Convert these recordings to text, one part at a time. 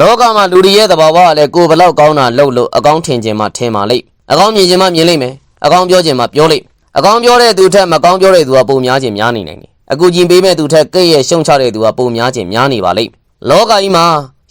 လောကမှာလူတွေရဲ့သဘာဝကလည်းကိုယ်ဘလောက်ကောင်းတာလုပ်လို့အကောင်းထင်ခြင်းမှထင်ပါလိမ့်အကောင်းမြင်ခြင်းမှမြင်လိမ့်မယ်အကောင်းပြောခြင်းမှပြောလိမ့်အကောင်းပြောတဲ့သူထက်မကောင်းပြောတဲ့သူကပုံများခြင်းများနေနိုင်တယ်အကူကြီးပေးမဲ့သူထက်ကဲ့ရဲ့ရှုံချတဲ့သူကပုံများခြင်းများနေပါလိမ့်လောကကြီးမှာ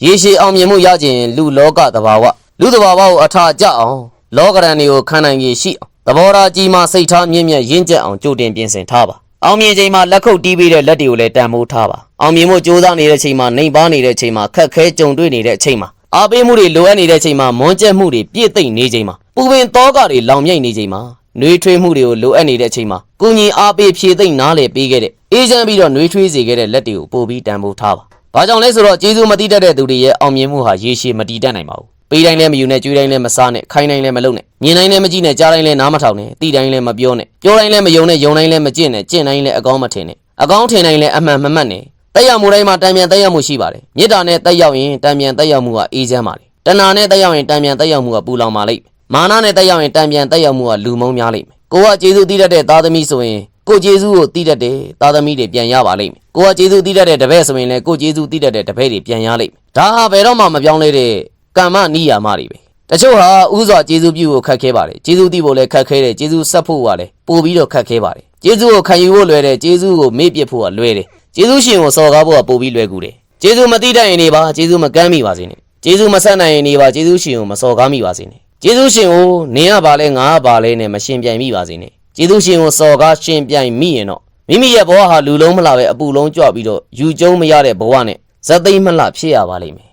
ရေရှည်အောင်မြင်မှုရခြင်းလူလောကသဘာဝလူသဘာဝကိုအထာကျအောင်လောကရန်တွေကိုခံနိုင်ရရှိအောင်သဘောထားကြီးမှစိတ်ထားမြင့်မြတ်ရင့်ကျက်အောင်ကြိုတင်ပြင်ဆင်ထားပါ အောင်မြင်ချိန်မှာလက်ခုပ်တီးပေးတဲ့လက်တွေကိုလည်းတန်ဖိုးထားပါအောင်မြင်မှုကြိုးစားနေတဲ့ချိန်မှာနှိမ်ပါနေတဲ့ချိန်မှာခက်ခဲကြုံတွေ့နေတဲ့ချိန်မှာအားပေးမှုတွေလိုအပ်နေတဲ့ချိန်မှာမွန်းကျက်မှုတွေပြည့်သိမ့်နေချိန်မှာပူပင်တောကတွေလောင်မြိုက်နေချိန်မှာနှွေးထွေးမှုတွေကိုလိုအပ်နေတဲ့အချိန်မှာကုညီအားပေးဖြည့်သိမ့်နားလေပေးခဲ့တဲ့အေးချမ်းပြီးတော့နှွေးထွေးစေခဲ့တဲ့လက်တွေကိုပို့ပြီးတန်ဖိုးထားပါဘာကြောင့်လဲဆိုတော့ကျေးဇူးမတိတတ်တဲ့သူတွေရဲ့အောင်မြင်မှုဟာရေရှည်မတည်တတ်နိုင်ပါဘူး ပေးတိုင်းလည်းမယူနဲ့ကြွေးတိုင်းလည်းမစားနဲ့ခိုင်းတိုင်းလည်းမလုပ်နဲ့မြင်တိုင်းလည်းမကြည့်နဲ့ကြားတိုင်းလည်းနားမထောင်နဲ့သိတိုင်းလည်းမပြောနဲ့ပြောတိုင်းလည်းမယုံနဲ့ယုံတိုင်းလည်းမကျင့်နဲ့ကျင့်တိုင်းလည်းအကောင်းမထင်နဲ့အကောင်းထင်တိုင်းလည်းအမှန်မမှတ်နဲ့တက်ရောက်မှုတိုင်းမှာတံမြန်တက်ရောက်မှုရှိပါတယ်မေတ္တာနဲ့တက်ရောက်ရင်တံမြန်တက်ရောက်မှုကအေးချမ်းပါလေတဏှာနဲ့တက်ရောက်ရင်တံမြန်တက်ရောက်မှုကပူလောင်ပါလိမ့်မာနနဲ့တက်ရောက်ရင်တံမြန်တက်ရောက်မှုကလူမုန်းများလိမ့်မယ်ကိုကကျေးဇူးတည်တတ်တဲ့သားသမီးဆိုရင်ကိုကျေးဇူးကိုတည်တတ်တဲ့သားသမီးတွေပြန်ရပါလိမ့်မယ်ကိုကကျေးဇူးတည်တတ်တဲ့တပည့်ဆိုရင်လည်းကိုကျေးဇူးတည်တတ်တဲ့တပည့်တွေပြန်ရလိမ့်မယ်ဒါဟာဘယ်တော့မှမပြောင်းလဲတဲ့ ကမ္မနိယာမတွေပဲတချို့ဟာဥစွာကျေးဇူးပြုဖို့ခက်ခဲပါတယ်ကျေးဇူးတည်ဖို့လည်းခက်ခဲတယ်ကျေးဇူးဆက်ဖို့ကလည်းပို့ပြီးတော့ခက်ခဲပါတယ်ကျေးဇူးကိုခံယူဖို့လွယ်တယ်ကျေးဇူးကိုမေ့ပစ်ဖို့ကလွယ်တယ်ကျေးဇူးရှင်ကိုစော်ကားဖို့ကပို့ပြီးလွယ်ကူတယ်ကျေးဇူးမတိတတ်ရင်နေပါကျေးဇူးမကမ်းမိပါစေနဲ့ကျေးဇူးမဆက်နိုင်ရင်နေပါကျေးဇူးရှင်ကိုမစော်ကားမိပါစေနဲ့ကျေးဇူးရှင်ကိုနင်းရပါလဲငါရပါလဲနဲ့မရှင်ပြိုင်မိပါစေနဲ့ကျေးဇူးရှင်ကိုစော်ကားရှင်ပြိုင်မိရင်တော့မိမိရဲ့ဘဝဟာလူလုံးမလာပဲအပူလုံးကြွပြီးတော့ယူကျုံမရတဲ့ဘဝနဲ့ဇက်သိမ်းမလှဖြစ်ရပါလိမ့်မယ်